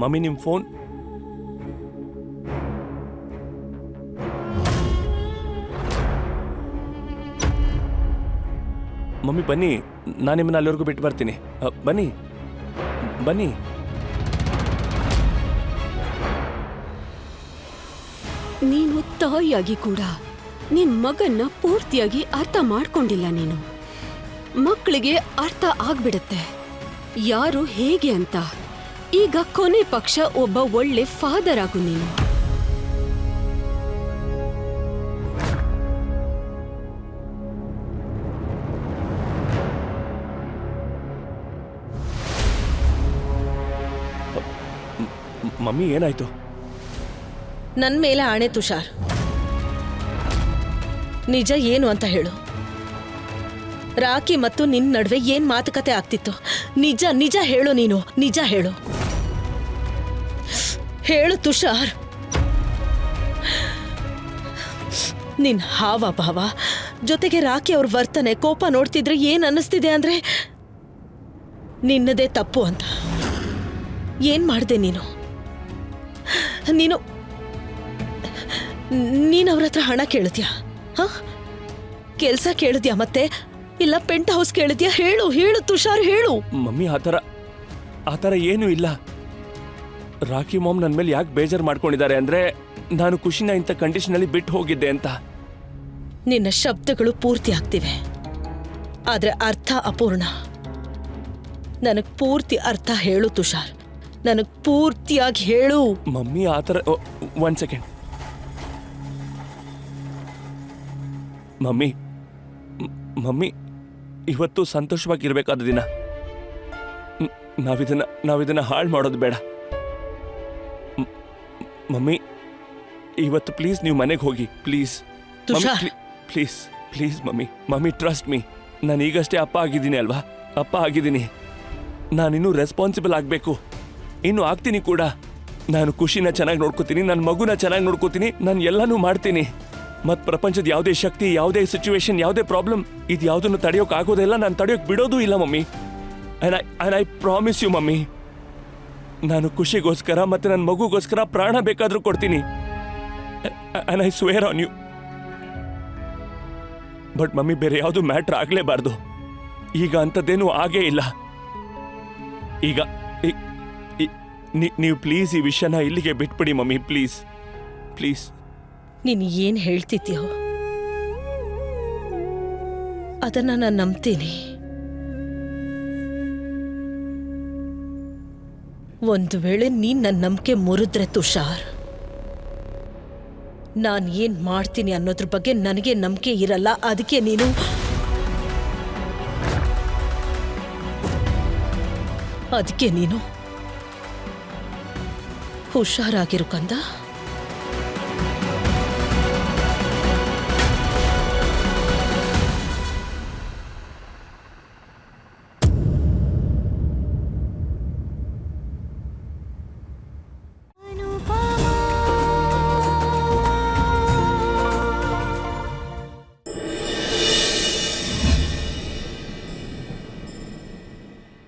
Mummy ನಿಮ್ಮ phone. Mummy, ಬನ್ನಿ. ನಾನು ನಿಮ್ಮನ್ನ ಅಲ್ಲಿವರೆಗೂ ಬಿಟ್ಟು ಬರ್ತೀನಿ. ಬನ್ನಿ. ಬನ್ನಿ. ನೀನು ತಾಯಿಯಾಗಿ ಕೂಡ ನಿನ್ ಮಗನ್ನ ಪೂರ್ತಿಯಾಗಿ ಅರ್ಥ ಮಾಡ್ಕೊಂಡಿಲ್ಲ ನೀನು. ಮಕ್ಕಳಿಗೆ ಅರ್ಥ ಆಗ್ಬಿಡತ್ತೆ. ಯಾರು ಹೇಗೆ ಅಂತ. ಈಗ ಕೊನೆ ಪಕ್ಷ ಒಬ್ಬ ಒಳ್ಳೆ ಫಾದರ್ ಆಗು ನೀನು. ಮಮ್ಮಿ ಏನಾಯ್ತು? ನನ್ ಮೇಲೆ ಆಣೆ ತುಷಾರ್. ನಿಜ ಏನು ಅಂತ ಹೇಳು. ರಾಕಿ ಮತ್ತು ನಿನ್ನ ನಡುವೆ ಏನ್ ಮಾತುಕತೆ ಆಗ್ತಿತ್ತು? ನಿಜ ನಿಜ ಹೇಳು ನೀನು. ನಿಜ ಹೇಳು. ಹೇಳು ತುಷಾರ್. ನಿನ್ ಹಾವ ಭಾವ, ಜೊತೆಗೆ ರಾಕಿ ಅವ್ರ ವರ್ತನೆ, ಕೋಪ ನೋಡ್ತಿದ್ರೆ ಏನ್ ಅನ್ನಿಸ್ತಿದೆ ಅಂದ್ರೆ ನಿನ್ನದೇ ತಪ್ಪು ಅಂತ. ಏನ್ ಮಾಡಿದೆ ನೀನು? ನೀನು, ನೀನ್ ಅವ್ರ ಹತ್ರ ಹಣ ಕೇಳಿದ್ಯಾ? ಹ? ಕೆಲ್ಸ ಕೇಳಿದ್ಯಾ ಮತ್ತೆ? ಇಲ್ಲ ಪೆಂಟ್ ಹೌಸ್ ಕೇಳಿದ್ಯಾ? ಹೇಳು ಹೇಳು ತುಷಾರ್, ಹೇಳು. ಮಮ್ಮಿ, ಆ ಥರ ಆ ಥರ ಏನೂ ಇಲ್ಲ. ರಾಕಿ ಮಾಮ್ ನನ್ನ ಮೇಲೆ ಯಾಕೆ ಬೇಜಾರು ಮಾಡ್ಕೊಂಡಿದ್ದಾರೆ ಅಂದ್ರೆ ನಾನು ಖುಷಿನ ಇಂಥ ಕಂಡೀಷನಲ್ಲಿ ಬಿಟ್ಟು ಹೋಗಿದ್ದೆ ಅಂತ. ನಿನ್ನ ಶಬ್ದಗಳು ಪೂರ್ತಿ ಆಗ್ತಿವೆ. ಆದ್ರೆ ಅರ್ಥ ಅಪೂರ್ಣ. ನನಗ್ ಪೂರ್ತಿ ಅರ್ಥ ಹೇಳು ತುಷಾರ್. ನನಗ್ ಪೂರ್ತಿಯಾಗಿ ಹೇಳು. ಮಮ್ಮಿ ಆ ಥರ ಒನ್ ಸೆಕೆಂಡ್. ಮಮ್ಮಿ ಮ್- ಮಮ್ಮಿ ಇವತ್ತು ಸಂತೋಷವಾಗಿರ್ಬೇಕಾದ ದಿನ. ನಾವಿದನ್ನ ನಾವಿದನ್ನ ಹಾಳು ಮಾಡೋದು ಬೇಡ. ಮಮ್ಮಿ ಇವತ್ತು ಪ್ಲೀಸ್ ನೀವು ಮನೆಗೆ ಹೋಗಿ please Tushar. Please please mummy mummy trust me ನಾನು ಈಗಷ್ಟೇ ಅಪ್ಪ ಆಗಿದ್ದೀನಿ ಅಲ್ವಾ? ಅಪ್ಪ ಆಗಿದ್ದೀನಿ. ನಾನಿನ್ನೂ ರೆಸ್ಪಾನ್ಸಿಬಲ್ ಆಗಬೇಕು. ಇನ್ನು ಆಗ್ತೀನಿ ಕೂಡ. ನಾನು ಖುಷಿನ ಚೆನ್ನಾಗಿ ನೋಡ್ಕೋತೀನಿ ನನ್ನ ಮಗುನ ಚೆನ್ನಾಗಿ ನೋಡ್ಕೋತೀನಿ ನಾನು ಎಲ್ಲನೂ ಮಾಡ್ತೀನಿ. ಮತ್ತು ಪ್ರಪಂಚದ ಯಾವುದೇ ಶಕ್ತಿ ಯಾವುದೇ ಸಿಚುವೇಶನ್ ಯಾವುದೇ ಪ್ರಾಬ್ಲಮ್ ಇದು ಯಾವುದನ್ನು ತಡೆಯೋಕೆ ಆಗೋದಿಲ್ಲ ನಾನು ತಡೆಯೋಕೆ ಬಿಡೋದು ಇಲ್ಲ mummy. I I promise you mummy ನಾನು ಖುಷಿಗೋಸ್ಕರ ಮತ್ತೆ ನನ್ನ ಮಗುಗೋಸ್ಕರ ಪ್ರಾಣ ಬೇಕಾದರೂ ಕೊಡ್ತೀನಿ. I swear on you but mummy, ಬೇರೆ ಯಾವುದು ಮ್ಯಾಟ್ರ್ ಆಗಲೇಬಾರ್ದು. ಈಗ ಅಂಥದ್ದೇನೂ ಆಗೇ ಇಲ್ಲ. ಈಗ ನೀವು ಪ್ಲೀಸ್ ಈ ವಿಷಯನ ಇಲ್ಲಿಗೆ ಬಿಟ್ಬಿಡಿ ಮಮ್ಮಿ, ಪ್ಲೀಸ್. ಪ್ಲೀಸ್. ನೀನು ಏನು ಹೇಳ್ತಿದ್ಯೋ, ಅದನ್ನು ನಾನು ನಂಬ್ತೀನಿ. ಒಂದು ವೇಳೆ ನೀನ್ ನನ್ನ ನಂಬಿಕೆ ಮುರಿದ್ರೆ ತುಷಾರ್. ನಾನು ಏನ್ ಮಾಡ್ತೀನಿ ಅನ್ನೋದ್ರ ಬಗ್ಗೆ ನನಗೆ ನಂಬಿಕೆ ಇರಲ್ಲ ಅದಕ್ಕೆ ನೀನು ಅದಕ್ಕೆ ನೀನು ಹುಷಾರಾಗಿರು ಕಂದ.